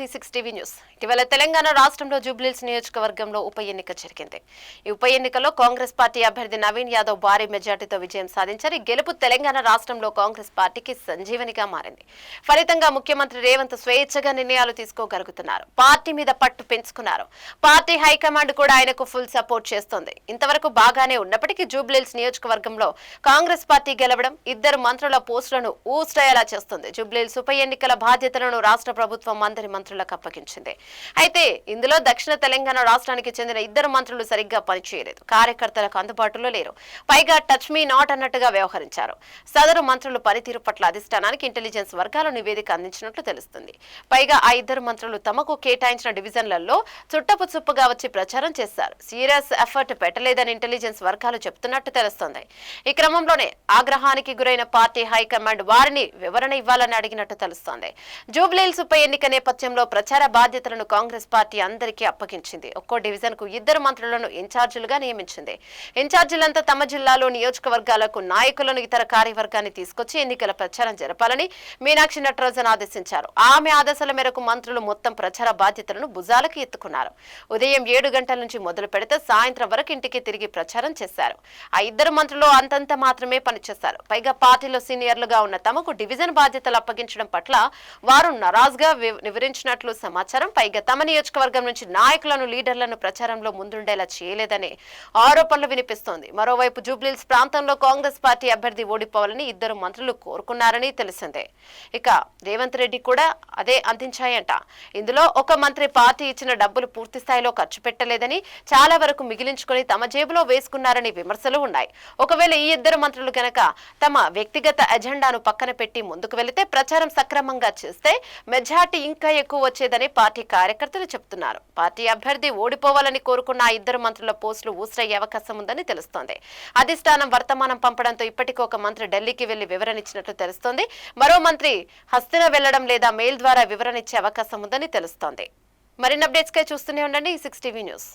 Tea six TV news. ఇటీవల తెలంగాణ రాష్ట్రంలో జూబ్లీస్ నియోజకవర్గంలో ఉప ఎన్నిక జరిగింది. ఈ ఉప ఎన్నికలో కాంగ్రెస్ పార్టీ అభ్యర్థి నవీన్ యాదవ్ భారీ మెజార్టీతో విజయం సాధించారు. గెలుపు తెలంగాణ రాష్ట్రంలో కాంగ్రెస్ పార్టీకి సంజీవనిగా మారింది. ఫలితంగా ముఖ్యమంత్రి రేవంత్ స్వేచ్ఛగా నిర్ణయాలు తీసుకోగలుగుతున్నారు. పార్టీ మీద పట్టు పెంచుకున్నారు. పార్టీ హైకమాండ్ కూడా ఆయనకు ఫుల్ సపోర్ట్ చేస్తోంది. ఇంతవరకు బాగానే ఉన్నప్పటికీ జూబ్లీల్స్ నియోజకవర్గంలో కాంగ్రెస్ పార్టీ గెలవడం ఇద్దరు మంత్రుల పోస్టులను ఊస్టయ్యేలా చేస్తుంది. జూబ్లీల్స్ ఉప ఎన్నికల బాధ్యతలను రాష్ట్ర ప్రభుత్వం అందరి మంత్రులకు అప్పగించింది. అయితే ఇందులో దక్షిణ తెలంగాణ రాష్ట్రానికి చెందిన ఇద్దరు మంత్రులు సరిగ్గా పనిచేయలేదు. కార్యకర్తలకు అందుబాటులో లేరు. పైగా టచ్ మీ నాట్ అన్నట్టుగా వ్యవహరించారు. సదరు మంత్రులు పనితీరు పట్ల అధిష్టానానికి ఇంటెలిజెన్స్ వర్గాలు నివేదిక అందించినట్లు తెలుస్తుంది. పైగా ఆ ఇద్దరు మంత్రులు తమకు కేటాయించిన డివిజన్లలో చుట్టపు చుప్పుగా వచ్చి ప్రచారం చేశారు. సీరియస్ ఎఫర్ట్ పెట్టలేదని ఇంటెలిజెన్స్ వర్గాలు చెప్తున్నట్టు తెలుస్తోంది. ఈ క్రమంలోనే ఆగ్రహానికి గురైన పార్టీ హైకమాండ్ వారిని వివరణ ఇవ్వాలని అడిగినట్టు తెలుస్తోంది. జూబ్లీల్స్ ఉప ఎన్నిక నేపథ్యంలో ప్రచార బాధ్యతలను కాంగ్రెస్ పార్టీ అందరికీ అప్పగించింది. ఒక్కో డివిజన్కు ఇద్దరు మంత్రులను ఇన్ఛార్జీలుగా నియమించింది. ఇన్ఛార్జీలంతా తమ జిల్లాలో నియోజకవర్గాలకు నాయకులను ఇతర కార్యవర్గాన్ని తీసుకొచ్చి ఎన్నికల ప్రచారం జరపాలని మీనాక్షి నటరాజన్ ఆదేశించారు. ఆమె ఆదేశాల మేరకు మంత్రులు మొత్తం ప్రచార బాధ్యతలను భుజాలకు ఎత్తుకున్నారు. ఉదయం ఏడు గంటల నుంచి మొదలు పెడితే సాయంత్రం వరకు ఇంటికి తిరిగి ప్రచారం చేశారు. ఆ ఇద్దరు మంత్రులు అంతంత మాత్రమే పనిచేశారు. పైగా పార్టీలో సీనియర్లుగా ఉన్న తమకు డివిజన్ బాధ్యతలు అప్పగించడం పట్ల వారు నరాజ్గా వివరించిన చేసినట్లు సమాచారం. పైగా తమ నియోజకవర్గం నుంచి నాయకులను లీడర్లను ప్రచారంలో ముందుండేలా చేయలేదనే ఆరోపణలు వినిపిస్తోంది. మరోవైపు జూబ్లీల్స్ ప్రాంతంలో కాంగ్రెస్ పార్టీ అభ్యర్థి ఓడిపోవాలని ఇద్దరు మంత్రులు కోరుకున్నారని తెలిసిందే. ఇక రేవంత్ రెడ్డి కూడా అదే అందించాయంట. ఇందులో ఒక మంత్రి పార్టీ ఇచ్చిన డబ్బులు పూర్తి స్థాయిలో ఖర్చు పెట్టలేదని చాలా వరకు మిగిలించుకుని తమ జేబులో వేసుకున్నారని విమర్శలు ఉన్నాయి. ఒకవేళ ఈ ఇద్దరు మంత్రులు గనక తమ వ్యక్తిగత ఎజెండాను పక్కన పెట్టి ముందుకు వెళితే ప్రచారం సక్రమంగా చేస్తే మెజార్టీ ఇంకా ఎక్కువ వచ్చేదని పార్టీ కార్యకర్తలు చెప్తున్నారు. పార్టీ అభ్యర్థి ఓడిపోవాలని కోరుకున్న ఇద్దరు మంత్రుల పోస్టులు ఊసరయ్యే అవకాశం ఉందని తెలుస్తోంది. అధిష్టానం వర్తమానం పంపడంతో ఇప్పటికీ ఒక మంత్రి ఢిల్లీకి వెళ్ళి వివరణ ఇచ్చినట్లు తెలుస్తోంది. మరో మంత్రి హస్తిన వెళ్ళడం లేదా మెయిల్ ద్వారా వివరణ ఇచ్చే అవకాశం ఉందని తెలుస్తోంది. మరిన్ని అప్డేట్స్ కై చూస్తూనే ఉండండి. Six TV news.